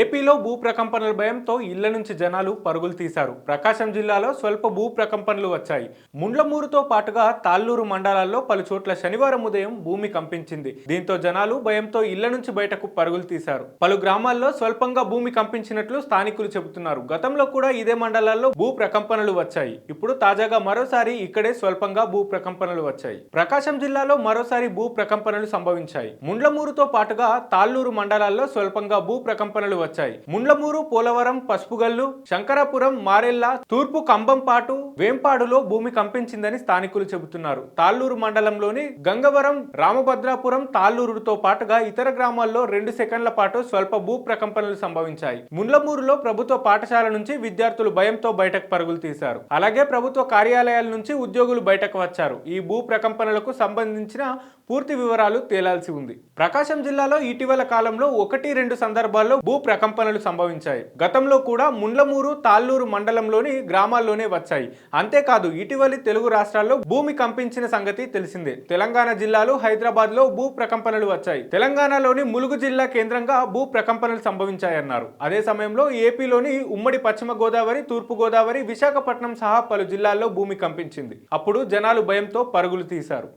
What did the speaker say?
ఏపీలో భూ ప్రకంపనల భయంతో ఇళ్ళ నుంచి జనాలు పరుగులు తీశారు. ప్రకాశం జిల్లాలో స్వల్ప భూ ప్రకంపనలు వచ్చాయి. ముండ్లమూరుతో పాటుగా తాళ్ళూరు మండలాల్లో పలు చోట్ల శనివారం ఉదయం భూమి కంపించింది. దీంతో జనాలు భయంతో ఇళ్ళ నుంచి బయటకు పరుగులు తీశారు. పలు గ్రామాల్లో స్వల్పంగా భూమి కంపించినట్లు స్థానికులు చెబుతున్నారు. గతంలో కూడా ఇదే మండలాల్లో భూ ప్రకంపనలు వచ్చాయి. ఇప్పుడు తాజాగా మరోసారి ఇక్కడే స్వల్పంగా భూ ప్రకంపనలు వచ్చాయి. ప్రకాశం జిల్లాలో మరోసారి భూ ప్రకంపనలు సంభవించాయి. ముండ్లమూరుతో పాటుగా తాళ్ళూరు మండలాల్లో స్వల్పంగా భూ ప్రకంపనలు వచ్చాయి. ముండ్లమూరు పోలవరం పసుపుగల్లు శంకరాపురం మారెల్ల తూర్పు కంబంపాటు వేంపాడులో భూమి కంపించిందని స్థానికులు చెబుతున్నారు. తాళ్ళూరు మండలంలోని గంగవరం రామభద్రాపురం తాళ్ళూరుతో పాటుగా ఇతర గ్రామాల్లో రెండు సెకండ్ల పాటు స్వల్ప భూ ప్రకంపనలు సంభవించాయి. ముండ్లమూరులో ప్రభుత్వ పాఠశాల నుంచి విద్యార్థులు భయంతో బయటకు పరుగులు తీశారు. అలాగే ప్రభుత్వ కార్యాలయాల నుంచి ఉద్యోగులు బయటకు వచ్చారు. ఈ భూ ప్రకంపనలకు సంబంధించిన పూర్తి వివరాలు తేలాల్సి ఉంది. ప్రకాశం జిల్లాలో ఇటీవల కాలంలో ఒకటి రెండు సందర్భాల్లో భూ ప్రకంపనలు సంభవించాయి. గతంలో కూడా ముండ్లమూరు తాళ్ళూరు మండలంలోని గ్రామాల్లోనే వచ్చాయి. అంతేకాదు ఇటీవలి తెలుగు రాష్ట్రాల్లో భూమి కంపించిన సంగతి తెలిసిందే. తెలంగాణ జిల్లాలో హైదరాబాద్లో భూ ప్రకంపనలు వచ్చాయి. తెలంగాణలోని ములుగు జిల్లా కేంద్రంగా భూ ప్రకంపనలు సంభవించాయన్నారు. అదే సమయంలో ఏపీలోని ఉమ్మడి పశ్చిమ గోదావరి తూర్పు గోదావరి విశాఖపట్నం సహా పలు జిల్లాల్లో భూమి కంపించింది. అప్పుడు జనాలు భయంతో పరుగులు తీశారు.